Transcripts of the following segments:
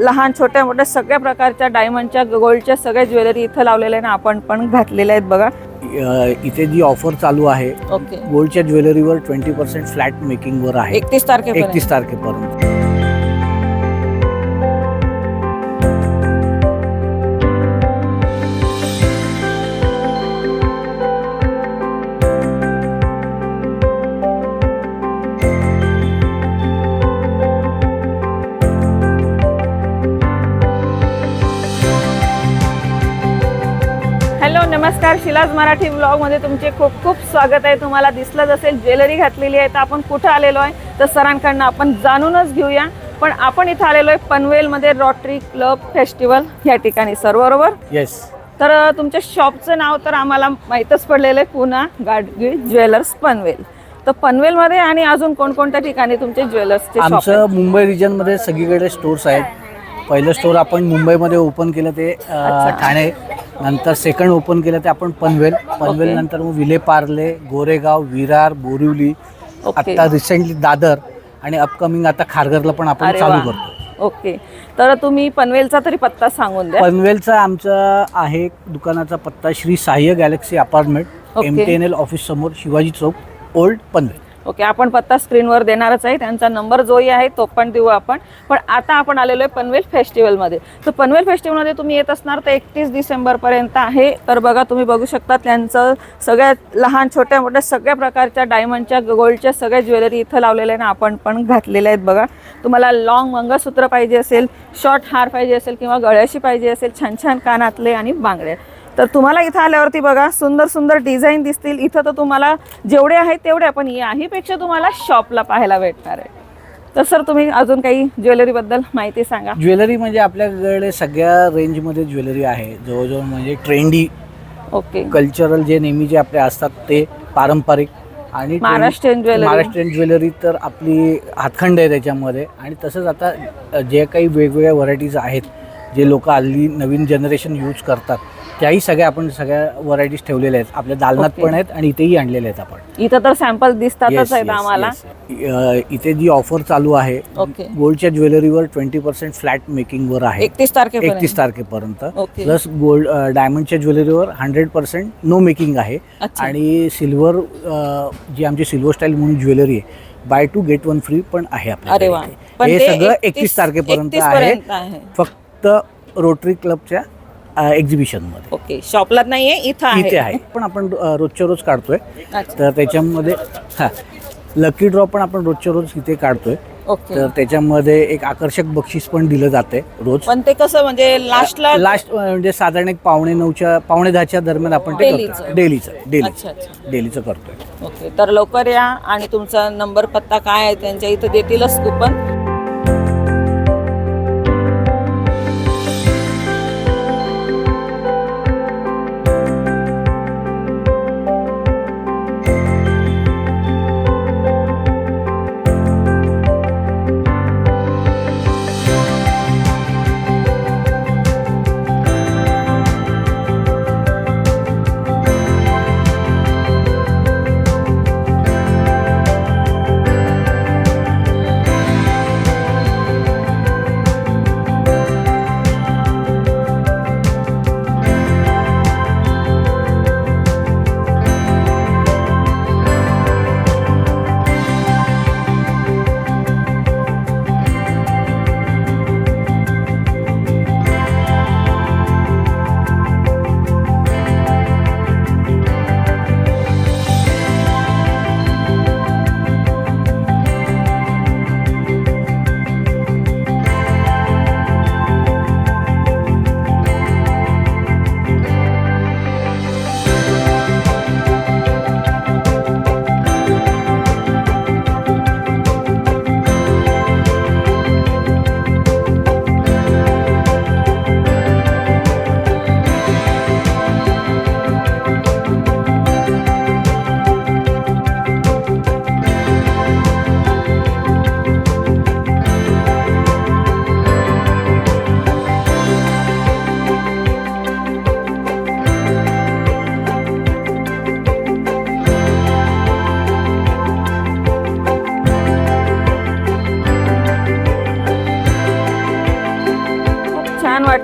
लहान छोट्या मोठ्या सगळ्या प्रकारच्या डायमंडच्या गोल्डच्या सगळ्या ज्वेलरी इथं लावलेल्या आहे ना आपण पण घातलेल्या आहेत बघा. इथे जी ऑफर चालू आहे ओके गोल्डच्या ज्वेलरीवर ट्वेंटी पर्सेंट फ्लॅट मेकिंगवर आहे. एकतीस तारखेपर्यंत. एकतीस तारखेपर्यंत. नमस्कार शिलाज मराठी ब्लॉगमध्ये तुमचे खूप खूप स्वागत आहे. तुम्हाला दिसलंच असेल ज्वेलरी घातलेली आहे. तर आपण कुठं आलेलो आहे? तर सरांकडनं आपण जाणूनच घेऊया. पण आपण इथं आलेलो आहे पनवेलमध्ये रॉटरी क्लब फेस्टिवल या ठिकाणी. सर बरोबर? येस तर तुमच्या शॉपचं नाव तर आम्हाला माहीतच पडलेलं आहे पुन्हा गाडगी ज्वेलर्स पनवेल. तर पनवेलमध्ये आणि अजून कोणकोणत्या ठिकाणी तुमचे ज्वेलर्सचे शॉप आमचं मुंबई रिजनमध्ये सगळीकडे स्टोर्स आहेत. पहिलं स्टोर आपण मुंबईमध्ये ओपन केलं ते. ठाणे. नंतर सेकंड ओपन केलं ते आपण पनवेल पनवेल. नंतर मग विले पार्ले गोरेगाव विरार बोरिवली. आता रिसेंटली दादर आणि अपकमिंग आता खारघरला पण आपण अरे चालू. करतो ओके तर तुम्ही पनवेलचा तरी पत्ता सांगून द्या पनवेलचा आमचा आहे दुकानाचा पत्ता Shri Sahya galaxy apartment. M T N L office समोर शिवाजी चौक ओल्ड पनवेल ओके आपण पत्ता स्क्रीनवर देणारच आहे. त्यांचा नंबर जोही आहे तो पण देऊ आपण. पण आता आपण आलेलो आहे पनवेल फेस्टिवलमध्ये. तर पनवेल फेस्टिवलमध्ये तुम्ही येत असणार तर एकतीस डिसेंबरपर्यंत आहे. तर बघा तुम्ही बघू शकता त्यांचं सगळ्यात लहान छोट्या मोठ्या सगळ्या प्रकारच्या डायमंडच्या गोल्डच्या सगळ्या ज्वेलरी इथं लावलेल्या आहे ना आपण पण घातलेल्या आहेत बघा. तुम्हाला लॉंग मंगळसूत्र पाहिजे असेल शॉर्ट हार पाहिजे असेल किंवा गळ्याशी पाहिजे असेल छान छान कानातले आणि बांगड्या. तर तुम्हाला इथं आल्यावरती बघा सुंदर सुंदर डिझाईन दिसतील. इथं तर तुम्हाला जेवढे आहेत तेवढे पण याहीपेक्षा तुम्हाला शॉपला पाहायला भेटणार आहे. तर सर तुम्ही अजून काही ज्वेलरीबद्दल माहिती सांगा. ज्वेलरी म्हणजे आपल्याकडे सगळ्या रेंजमध्ये ज्वेलरी आहे. जवळजवळ म्हणजे ट्रेंडी ओके. कल्चरल जे नेहमी जे आपले असतात ते पारंपरिक आणि महाराष्ट्रीयन ज्वेलरी. महाराष्ट्रीयन ज्वेलरी तर आपली हातखंड आहे त्याच्यामध्ये. आणि तसंच आता जे काही वेगवेगळ्या व्हरायटीज आहेत जे लोक हल्ली नवीन जनरेशन यूज करतात त्याही सगळ्या आपण सगळ्या व्हरायटीज ठेवलेल्या आहेत. आपल्या दालनात. पण आहेत आणि इथेही आणलेल्या आहेत आपण. इथं तर सॅम्पल दिसतातच आहेत आम्हाला. इथे जी ऑफर चालू आहे गोल्डच्या ज्वेलरीवर ट्वेंटी पर्सेंट फ्लॅट मेकिंगवर आहे. एकतीस तारखेपर्यंत. एकतीस तारखेपर्यंत. प्लस गोल्ड डायमंडच्या ज्वेलरीवर हंड्रेड पर्सेंट नो मेकिंग आहे. आणि सिल्वर जी आमची सिल्वर स्टाईल म्हणून ज्वेलरी आहे buy two get one free पण आहे. पण हे सगळं एकतीस तारखेपर्यंत 31 आहे. पर्यंत आहे. फक्त रोटरी क्लबच्या एक्झिबिशनमध्ये ओके शॉपला नाहीये इथं इथे आहे. आहे पण आपण रोजच्या रोज काढतोय. तर त्याच्यामध्ये हा लकी ड्रॉ पण आपण रोजच्या रोज इथे काढतोय. तर त्याच्यामध्ये एक आकर्षक बक्षीस पण दिलं जाते रोज. पण ते कसं म्हणजे लास्टला लास्ट म्हणजे साधारण एक पावणे नऊच्या पावणे दहाच्या दरम्यान आपण ते डेलीचं. करतो डेलीचं डेली अच्छा अच्छा. डेलीचं करतोय. ओके तर लवकर या आणि तुमचा नंबर पत्ता काय आहे त्यांच्या इथं देतीलच कुपन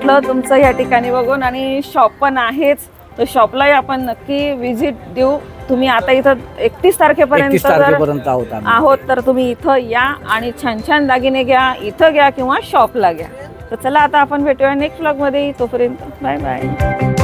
वाटलं तुमचं या ठिकाणी बघून आणि शॉप पण आहेच. तर शॉपलाही आपण नक्की व्हिजिट देऊ. तुम्ही आता इथं एकतीस तारखेपर्यंत आहोत आम्ही. आहोत तर तुम्ही इथं या आणि छान छान दागिने घ्या इथं घ्या किंवा शॉपला घ्या. तर चला आता आपण भेटूया नेक्स्ट ब्लॉगमध्ये तोपर्यंत बाय बाय